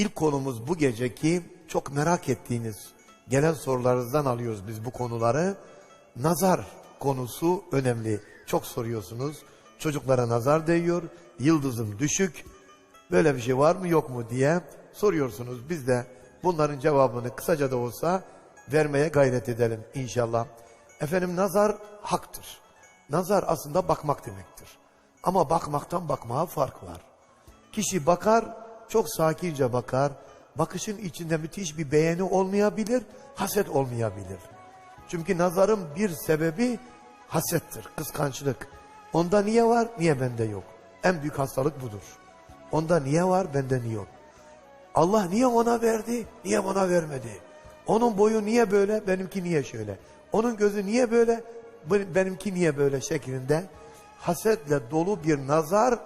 İlk konumuz bu geceki çok merak ettiğiniz gelen sorularınızdan alıyoruz biz bu konuları. Nazar konusu önemli. Çok soruyorsunuz. Çocuklara nazar değiyor. Yıldızım düşük. Böyle bir şey var mı yok mu diye soruyorsunuz. Biz de bunların cevabını kısaca da olsa vermeye gayret edelim inşallah. Efendim nazar haktır. Nazar aslında bakmak demektir. Ama bakmaktan bakmaya fark var. Kişi bakar, çok sakince bakar. Bakışın içinde müthiş bir beğeni olmayabilir, haset olmayabilir. Çünkü nazarın bir sebebi hasettir, kıskançlık. Onda niye var, niye bende yok? En büyük hastalık budur. Onda niye var, bende niye yok? Allah niye ona verdi, niye bana vermedi? Onun boyu niye böyle, benimki niye şöyle? Onun gözü niye böyle, benimki niye böyle şeklinde hasetle dolu bir nazar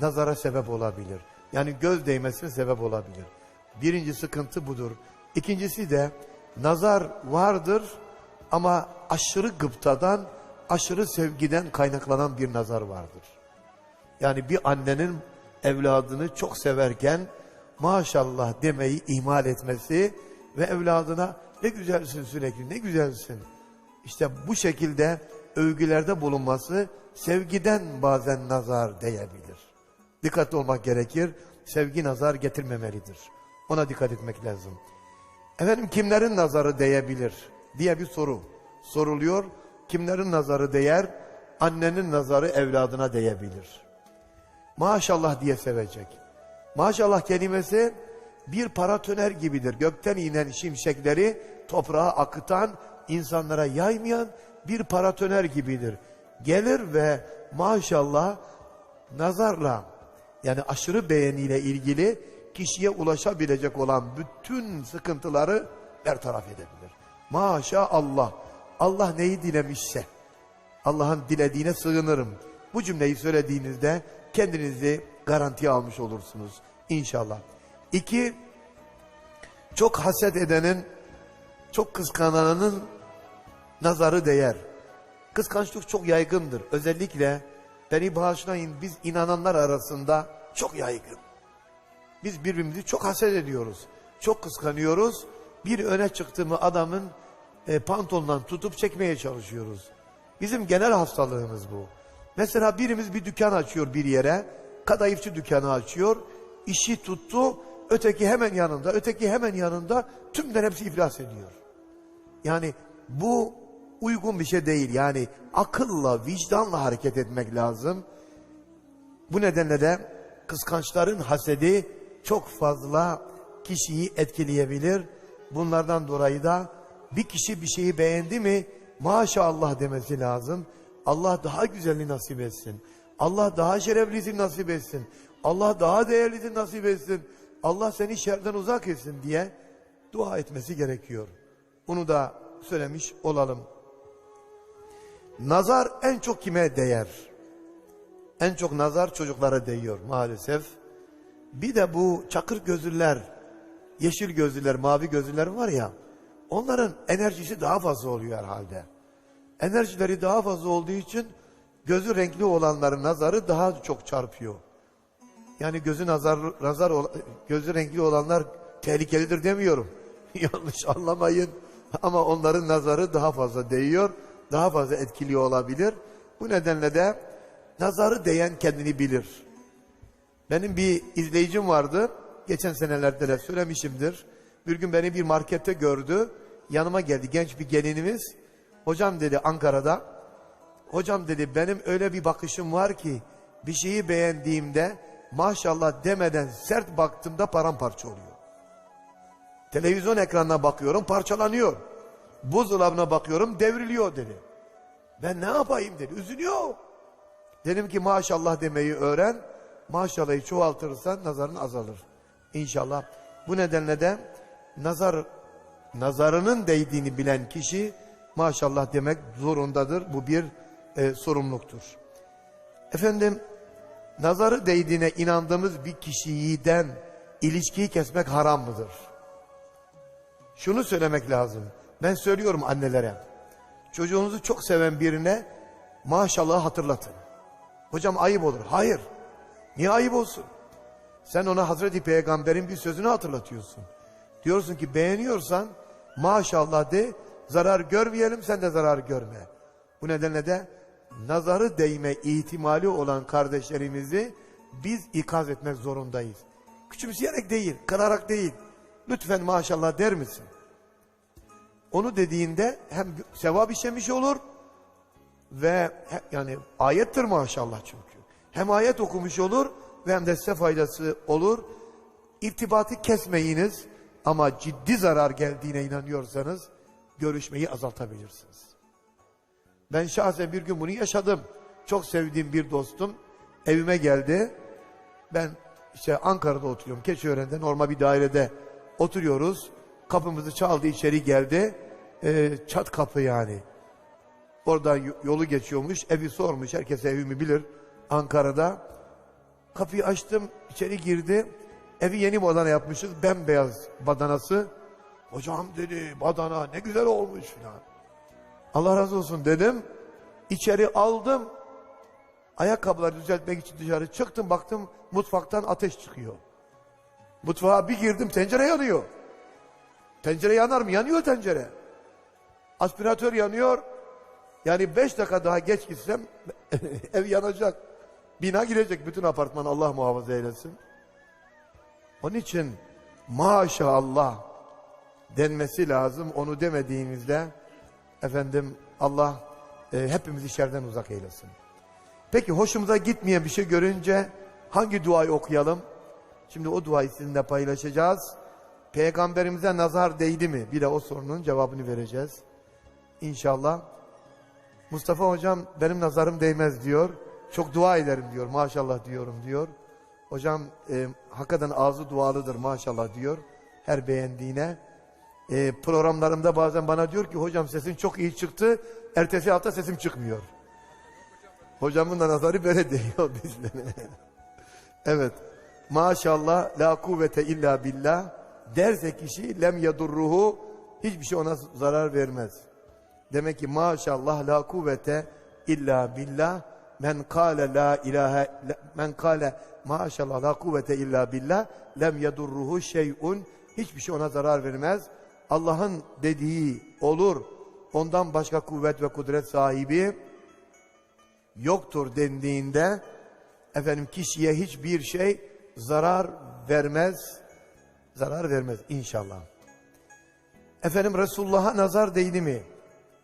nazara sebep olabilir. Yani göz değmesine sebep olabilir. Birinci sıkıntı budur. İkincisi de nazar vardır ama aşırı gıptadan, aşırı sevgiden kaynaklanan bir nazar vardır. Yani bir annenin evladını çok severken maşallah demeyi ihmal etmesi ve evladına ne güzelsin sürekli ne güzelsin. İşte bu şekilde övgülerde bulunması sevgiden bazen nazar değebilir. Dikkatli olmak gerekir. Sevgi nazar getirmemelidir. Ona dikkat etmek lazım. Efendim kimlerin nazarı değebilir diye bir soru soruluyor. Kimlerin nazarı değer? Annenin nazarı evladına değebilir. Maşallah diye sevecek. Maşallah kelimesi bir paratoner gibidir. Gökten inen şimşekleri toprağa akıtan, insanlara yaymayan bir paratoner gibidir. Gelir ve maşallah nazarla yani aşırı beğeniyle ilgili kişiye ulaşabilecek olan bütün sıkıntıları bertaraf edebilir. Maşallah. Allah neyi dilemişse Allah'ın dilediğine sığınırım. Bu cümleyi söylediğinizde kendinizi garantiye almış olursunuz inşallah. İki, çok haset edenin, çok kıskananın nazarı değer. Kıskançlık çok yaygındır. Özellikle beni bağışlayın biz inananlar arasında çok yaygın. Biz birbirimizi çok haset ediyoruz. Çok kıskanıyoruz. Bir öne çıktı mı adamın e, pantolondan tutup çekmeye çalışıyoruz. Bizim genel hastalığımız bu. Mesela birimiz bir dükkan açıyor bir yere. Kadayıfçı dükkanı açıyor. İşi tuttu. Öteki hemen yanında. Öteki hemen yanında. Tümden hepsi iflas ediyor. Yani bu uygun bir şey değil. Yani akılla, vicdanla hareket etmek lazım. Bu nedenle de kıskançların hasedi çok fazla kişiyi etkileyebilir. Bunlardan dolayı da bir kişi bir şeyi beğendi mi maşallah demesi lazım. Allah daha güzelini nasip etsin. Allah daha şereflisini nasip etsin. Allah daha değerlisini nasip etsin. Allah seni şerden uzak etsin diye dua etmesi gerekiyor. Bunu da söylemiş olalım. Nazar en çok kime değer? En çok nazar çocuklara değiyor maalesef. Bir de bu çakır gözlüler, yeşil gözlüler, mavi gözlüler var ya, onların enerjisi daha fazla oluyor herhalde. Enerjileri daha fazla olduğu için gözü renkli olanların nazarı daha çok çarpıyor. Yani gözü nazar, nazar gözü renkli olanlar tehlikelidir demiyorum. Yanlış anlamayın. Ama onların nazarı daha fazla değiyor, daha fazla etkili olabilir. Bu nedenle de nazarı değen kendini bilir. Benim bir izleyicim vardı. Geçen senelerde de söylemişimdir. Bir gün beni bir markette gördü. Yanıma geldi genç bir gelinimiz. Hocam dedi Ankara'da. Hocam dedi benim öyle bir bakışım var ki bir şeyi beğendiğimde maşallah demeden sert baktığımda paramparça oluyor. Televizyon ekranına bakıyorum parçalanıyor. Buzdolabına bakıyorum devriliyor dedi. Ben ne yapayım dedi. Üzülüyor. Dedim ki maşallah demeyi öğren. Maşallahı çoğaltırsan nazarın azalır. İnşallah. Bu nedenle de nazar nazarının değdiğini bilen kişi maşallah demek zorundadır. Bu bir e, sorumluluktur. Efendim nazarı değdiğine inandığımız bir kişiden ilişkiyi kesmek haram mıdır? Şunu söylemek lazım. Ben söylüyorum annelere. Çocuğunuzu çok seven birine maşallah hatırlatın. Hocam ayıp olur. Hayır. Niye ayıp olsun? Sen ona Hazreti Peygamber'in bir sözünü hatırlatıyorsun. Diyorsun ki beğeniyorsan maşallah de zarar görmeyelim sen de zarar görme. Bu nedenle de nazarı değme ihtimali olan kardeşlerimizi biz ikaz etmek zorundayız. Küçümseyerek değil, kırarak değil. Lütfen maşallah der misin? Onu dediğinde hem sevap işlemiş olur ve yani ayettir maşallah çünkü. Hem ayet okumuş olur ve hem de size faydası olur. İrtibatı kesmeyiniz ama ciddi zarar geldiğine inanıyorsanız görüşmeyi azaltabilirsiniz. Ben şahsen bir gün bunu yaşadım. Çok sevdiğim bir dostum evime geldi. Ben işte Ankara'da oturuyorum. Keçiören'de normal bir dairede oturuyoruz. Kapımızı çaldı içeri geldi. Ee, çat kapı yani. Oradan yolu geçiyormuş. Evi sormuş. Herkes evimi bilir. Ankara'da. Kapıyı açtım. içeri girdi. Evi yeni badana yapmışız. Bembeyaz badanası. Hocam dedi badana ne güzel olmuş filan. Allah razı olsun dedim. İçeri aldım. Ayakkabıları düzeltmek için dışarı çıktım. Baktım mutfaktan ateş çıkıyor. Mutfağa bir girdim tencere yanıyor. Tencere yanar mı? Yanıyor tencere. Aspiratör yanıyor. Yani beş dakika daha geç gitsem ev yanacak. Bina girecek bütün apartman Allah muhafaza eylesin. Onun için maşallah denmesi lazım. Onu demediğinizde efendim Allah e, hepimizi şerden uzak eylesin. Peki hoşumuza gitmeyen bir şey görünce hangi duayı okuyalım? Şimdi o duayı sizinle paylaşacağız. Peygamberimize nazar değdi mi? Bir de o sorunun cevabını vereceğiz. İnşallah. Mustafa hocam benim nazarım değmez diyor. Çok dua ederim diyor. Maşallah diyorum diyor. Hocam e, hakikaten ağzı dualıdır maşallah diyor. Her beğendiğine. E, programlarımda bazen bana diyor ki hocam sesin çok iyi çıktı. Ertesi hafta sesim çıkmıyor. Hocamın da nazarı böyle değiyor bizlere. evet. Maşallah la kuvvete illa billah derse kişi lem yadurruhu hiçbir şey ona zarar vermez. Demek ki maşallah la kuvvete illa billah men kâle la ilahe la- men kâle maşallah la kuvvete illa billah lem yadurruhu şey'un hiçbir şey ona zarar vermez. Allah'ın dediği olur. Ondan başka kuvvet ve kudret sahibi yoktur dendiğinde efendim kişiye hiçbir şey zarar vermez. Zarar vermez inşallah. Efendim Resulullah'a nazar değdi mi?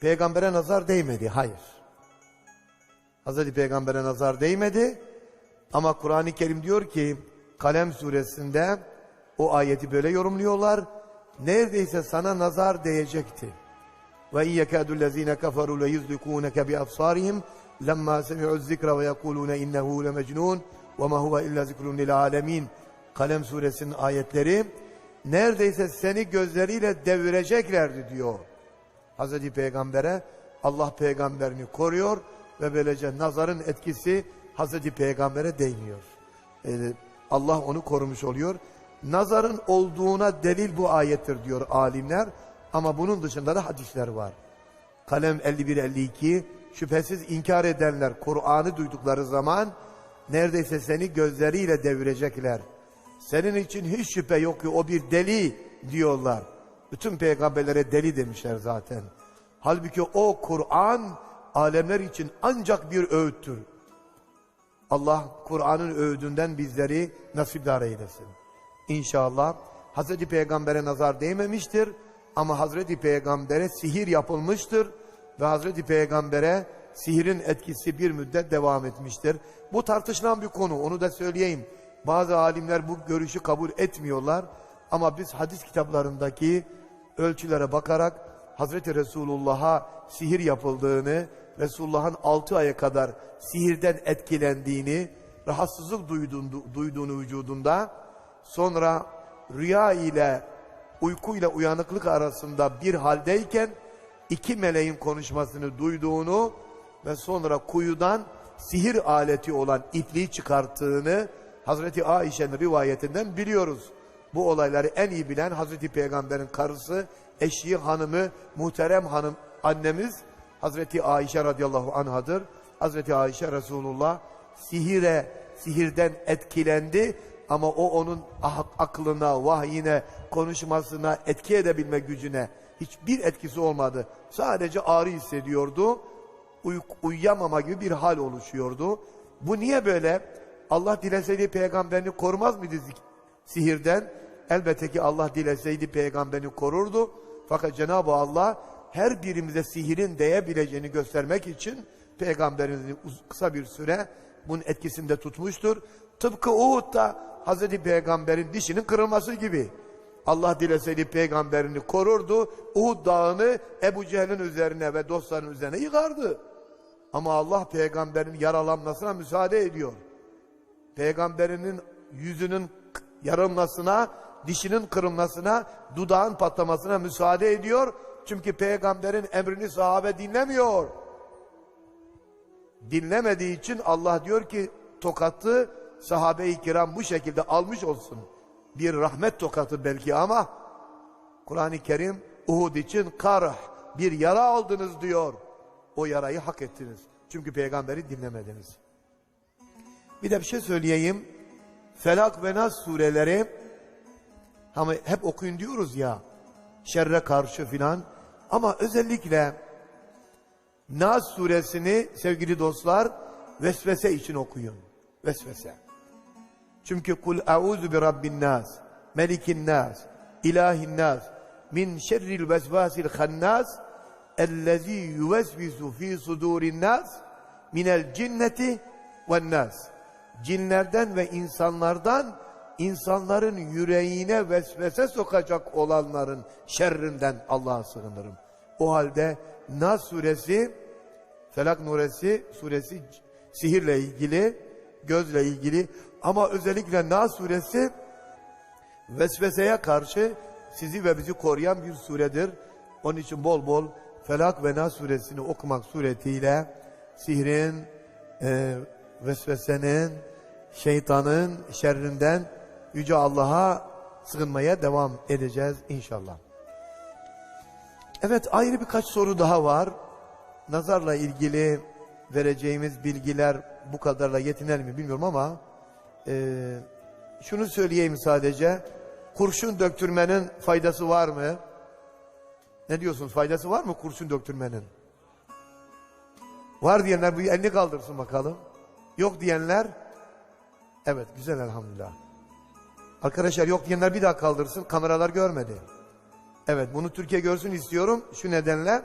Peygambere nazar değmedi. Hayır. Hazreti Peygamber'e nazar değmedi. Ama Kur'an-ı Kerim diyor ki Kalem suresinde o ayeti böyle yorumluyorlar. Neredeyse sana nazar değecekti. Ve in yekadu lezine kafaru le yuzlikuneke bi absarihim lemma semi'u zikra ve yekulune innehu le mecnun ve ma huve illa zikrun lil alemin. Kalem suresinin ayetleri neredeyse seni gözleriyle devireceklerdi diyor. Hazreti Peygamber'e Allah peygamberini koruyor ve böylece nazarın etkisi Hazreti Peygamber'e değmiyor. Ee, Allah onu korumuş oluyor. Nazarın olduğuna delil bu ayettir diyor alimler ama bunun dışında da hadisler var. Kalem 51-52 şüphesiz inkar edenler Kur'an'ı duydukları zaman neredeyse seni gözleriyle devirecekler. Senin için hiç şüphe yok ki o bir deli diyorlar. Bütün peygamberlere deli demişler zaten. Halbuki o Kur'an alemler için ancak bir öğüttür. Allah Kur'an'ın öğüdünden bizleri nasipdar eylesin. İnşallah Hazreti Peygamber'e nazar değmemiştir ama Hazreti Peygamber'e sihir yapılmıştır ve Hazreti Peygamber'e sihirin etkisi bir müddet devam etmiştir. Bu tartışılan bir konu onu da söyleyeyim. Bazı alimler bu görüşü kabul etmiyorlar. Ama biz hadis kitaplarındaki ölçülere bakarak Hazreti Resulullah'a sihir yapıldığını, Resulullah'ın 6 aya kadar sihirden etkilendiğini, rahatsızlık duyduğunu, duyduğunu vücudunda, sonra rüya ile uyku ile uyanıklık arasında bir haldeyken iki meleğin konuşmasını duyduğunu ve sonra kuyudan sihir aleti olan ipliği çıkarttığını Hazreti Ayşe'nin rivayetinden biliyoruz. Bu olayları en iyi bilen Hazreti Peygamber'in karısı, eşi, hanımı, muhterem hanım annemiz Hazreti Ayşe radıyallahu anhadır. Hazreti Ayşe Resulullah sihire, sihirden etkilendi Ama o onun ah- aklına, vahyine, konuşmasına, etki edebilme gücüne hiçbir etkisi olmadı. Sadece ağrı hissediyordu. Uy- uyuyamama gibi bir hal oluşuyordu. Bu niye böyle? Allah dileseydi peygamberini korumaz mıydı sihirden? Elbette ki Allah dileseydi peygamberini korurdu. Fakat Cenab-ı Allah her birimize sihirin değebileceğini göstermek için peygamberimizi kısa bir süre bunun etkisinde tutmuştur. Tıpkı Uhud'da Hazreti Peygamber'in dişinin kırılması gibi. Allah dileseydi peygamberini korurdu. Uhud dağını Ebu Cehil'in üzerine ve dostlarının üzerine yıkardı. Ama Allah peygamberin yaralanmasına müsaade ediyor. Peygamberinin yüzünün yarılmasına, dişinin kırılmasına, dudağın patlamasına müsaade ediyor. Çünkü peygamberin emrini sahabe dinlemiyor. Dinlemediği için Allah diyor ki tokatı sahabe-i kiram bu şekilde almış olsun. Bir rahmet tokatı belki ama Kur'an-ı Kerim Uhud için karh bir yara aldınız diyor. O yarayı hak ettiniz. Çünkü peygamberi dinlemediniz. Bir de bir şey söyleyeyim. Felak ve Nas sureleri ama hep okuyun diyoruz ya. Şerre karşı filan. Ama özellikle Nas suresini sevgili dostlar vesvese için okuyun. Vesvese. Çünkü kul auzu bi rabbin nas, melikin nas, ilahin nas, min şerril vesvasil hannas, ellezî yuvesvisu fî sudûrin nas, minel cinneti ve nas. Cinlerden ve insanlardan, insanların yüreğine vesvese sokacak olanların şerrinden Allah'a sığınırım. O halde Nas suresi, Felak Nuresi suresi sihirle ilgili, gözle ilgili ama özellikle Nas suresi vesveseye karşı sizi ve bizi koruyan bir suredir. Onun için bol bol Felak ve Nas suresini okumak suretiyle sihrin, e, vesvesenin, şeytanın şerrinden Yüce Allah'a sığınmaya devam edeceğiz inşallah. Evet ayrı birkaç soru daha var. Nazarla ilgili vereceğimiz bilgiler bu kadarla yetiner mi bilmiyorum ama e, şunu söyleyeyim sadece. Kurşun döktürmenin faydası var mı? Ne diyorsunuz? Faydası var mı kurşun döktürmenin? Var diyenler bu elini kaldırsın bakalım. Yok diyenler evet güzel elhamdülillah. Arkadaşlar yok diyenler bir daha kaldırsın. Kameralar görmedi. Evet bunu Türkiye görsün istiyorum. Şu nedenle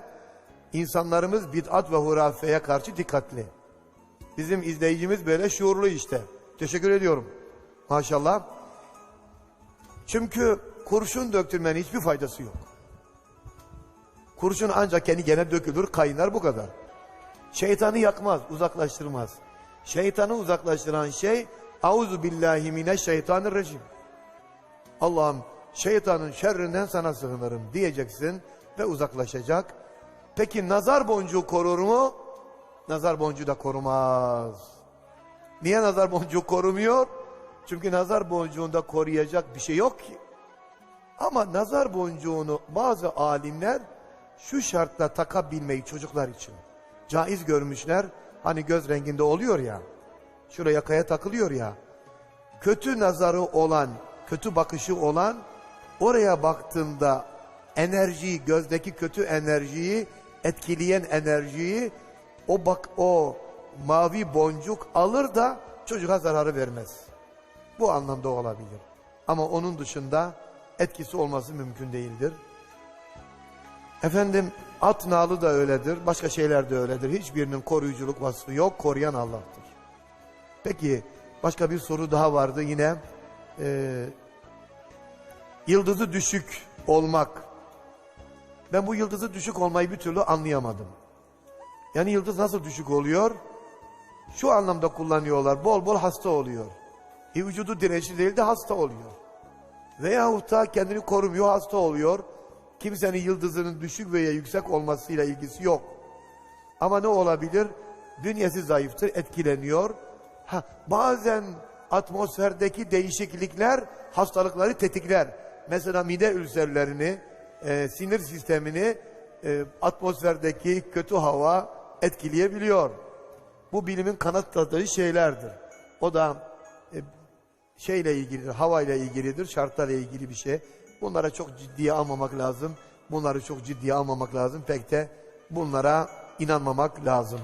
insanlarımız bid'at ve hurafeye karşı dikkatli. Bizim izleyicimiz böyle şuurlu işte. Teşekkür ediyorum. Maşallah. Çünkü kurşun döktürmenin hiçbir faydası yok. Kurşun ancak kendi gene dökülür, kaynar bu kadar. Şeytanı yakmaz, uzaklaştırmaz. Şeytanı uzaklaştıran şey Auzu billahi mineşşeytanirracim. Allah'ım şeytanın şerrinden sana sığınırım diyeceksin ve uzaklaşacak. Peki nazar boncuğu korur mu? Nazar boncuğu da korumaz. Niye nazar boncuğu korumuyor? Çünkü nazar boncuğunda koruyacak bir şey yok ki. Ama nazar boncuğunu bazı alimler şu şartla takabilmeyi çocuklar için caiz görmüşler. Hani göz renginde oluyor ya. Şuraya yakaya takılıyor ya. Kötü nazarı olan, kötü bakışı olan oraya baktığında enerjiyi, gözdeki kötü enerjiyi, etkileyen enerjiyi o bak o mavi boncuk alır da çocuğa zararı vermez. Bu anlamda olabilir. Ama onun dışında etkisi olması mümkün değildir. Efendim at nalı da öyledir, başka şeyler de öyledir. Hiçbirinin koruyuculuk vasfı yok, koruyan Allah'tır. Peki başka bir soru daha vardı yine. Ee, yıldızı düşük olmak. Ben bu yıldızı düşük olmayı bir türlü anlayamadım. Yani yıldız nasıl düşük oluyor? Şu anlamda kullanıyorlar. Bol bol hasta oluyor. E, vücudu dirençli değil de hasta oluyor. Veyahut da kendini korumuyor, hasta oluyor. Kimsenin yıldızının düşük veya yüksek olmasıyla ilgisi yok. Ama ne olabilir? Bünyesi zayıftır, etkileniyor. Ha, bazen atmosferdeki değişiklikler hastalıkları tetikler. Mesela mide ülserlerini, e, sinir sistemini e, atmosferdeki kötü hava etkileyebiliyor. Bu bilimin kanıtladığı şeylerdir. O da e, şeyle ilgilidir, havayla ilgilidir, şartlarla ilgili bir şey. Bunlara çok ciddiye almamak lazım. Bunları çok ciddiye almamak lazım. Pek de bunlara inanmamak lazım.